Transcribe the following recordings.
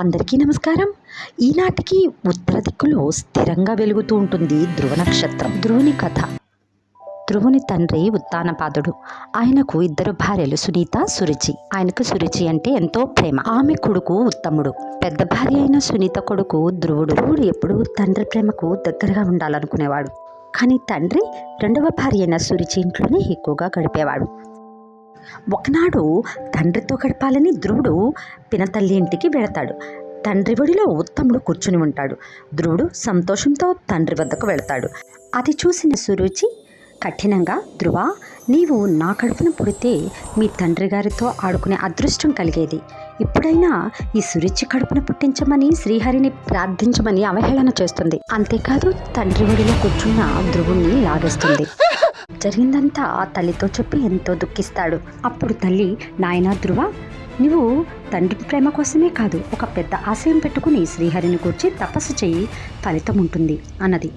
అందరికీ నమస్కారం. ఈనాటికి ఉత్తర దిక్కులో స్థిరంగా వెలుగుతూ ఉంటుంది ధ్రువ నక్షత్రం ధ్రువుని కథ. ధ్రువుని తండ్రి ఉత్తానపాదుడు. ఆయనకు ఇద్దరు భార్యలు సునీత సురుచి. ఆయనకు సురుచి అంటే ఎంతో ప్రేమ. ఆమె కొడుకు ఉత్తముడు. పెద్ద భార్య అయిన సునీత కొడుకు ధ్రువుడు. ధ్రువుడు ఎప్పుడూ తండ్రి ప్రేమకు దగ్గరగా ఉండాలనుకునేవాడు. కానీ తండ్రి రెండవ భార్య అయిన సురుచి ఇంట్లోనే ఎక్కువగా గడిపేవాడు. ఒకనాడు తండ్రితో గడపాలని ధ్రువుడు పినతల్లి ఇంటికి వెళతాడు. తండ్రి ఒడిలో ఉత్తముడు కూర్చుని ఉంటాడు. ధ్రువుడు సంతోషంతో తండ్రి వద్దకు వెళతాడు. అది చూసిన సురుచి కఠినంగా ధ్రువ నీవు నా కడుపున పుడితే మీ తండ్రి గారితో ఆడుకునే అదృష్టం కలిగేది. ఇప్పుడైనా ఈ సురుచి కడుపున పుట్టించమని శ్రీహరిని ప్రార్థించమని అవహేళన చేస్తుంది. అంతేకాదు తండ్రి ఒడిలో కూర్చున్న ధ్రువుణ్ణి లాగేస్తుంది. జరిగిందంతా ఆ తల్లితో చెప్పి ఎంతో దుఃఖిస్తాడు. అప్పుడు తల్లి నాయనా ధ్రువ నువ్వు తండ్రి ప్రేమ కోసమే కాదు ఒక పెద్ద ఆశయం పెట్టుకుని శ్రీహరిని కూర్చి తపస్సు చెయ్యి ఫలితం ఉంటుంది అన్నది.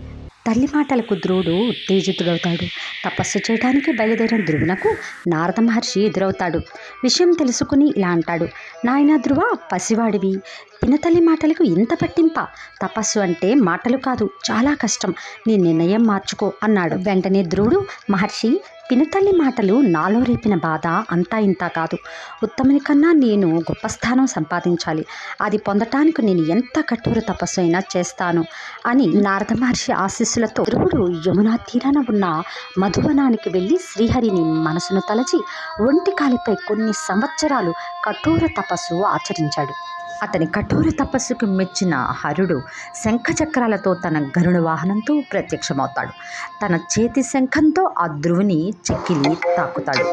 తల్లి మాటలకు ధ్రువుడు ఉత్తేజితుడవుతాడు. తపస్సు చేయడానికి బయలుదేరిన ధ్రువునకు నారద మహర్షి ఎదురవుతాడు. విషయం తెలుసుకుని ఇలా అంటాడు. నాయనా ధ్రువ పసివాడివి. పినతల్లి మాటలకు ఇంత పట్టింప. తపస్సు అంటే మాటలు కాదు చాలా కష్టం. నీ నిర్ణయం మార్చుకో అన్నాడు. వెంటనే ధ్రువుడు మహర్షి పినతల్లి మాటలు నాలో రేపిన బాధ అంతా ఇంత కాదు. ఉత్తముని కన్నా నేను గొప్ప స్థానం సంపాదించాలి. అది పొందటానికి నేను ఎంత కఠోర తపస్సు అయినా చేస్తాను అని నారద మహర్షి ఆశీస్సులతో ధ్రువుడు యమునా తీరాన ఉన్న మధువనానికి వెళ్ళి శ్రీహరిని మనసును తలచి ఒంటి కాలిపై కొన్ని సంవత్సరాలు కఠోర తపస్సు ఆచరించాడు. అతని కఠోర తపస్సుకు మెచ్చిన హరుడు శంఖచక్రాలతో తన గరుడ వాహనంతో ప్రత్యక్షమవుతాడు. తన చేతి శంఖంతో ఆ ధ్రువుని చెక్కిలి తాకుతాడు.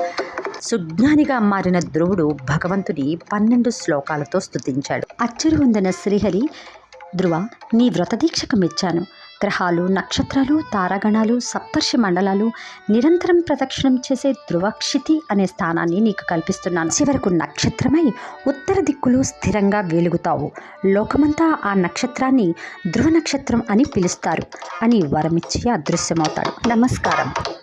సుజ్ఞానిగా మారిన ధ్రువుడు భగవంతుని పన్నెండు శ్లోకాలతో స్తుతించాడు. అచ్చరు వందన శ్రీహరి ధ్రువ నీ వ్రతదీక్షకు మెచ్చాను. గ్రహాలు నక్షత్రాలు తారాగణాలు సప్తర్షి మండలాలు నిరంతరం ప్రదక్షిణం చేసే ధ్రువక్షితి అనే స్థానాన్ని నీకు కల్పిస్తున్నాను. చివరకు నక్షత్రమై ఉత్తర దిక్కులో స్థిరంగా వెలుగుతావు. లోకమంతా ఆ నక్షత్రాన్ని ధ్రువ నక్షత్రం అని పిలుస్తారు అని వరమిచ్చి అదృశ్యమవుతాడు. నమస్కారం.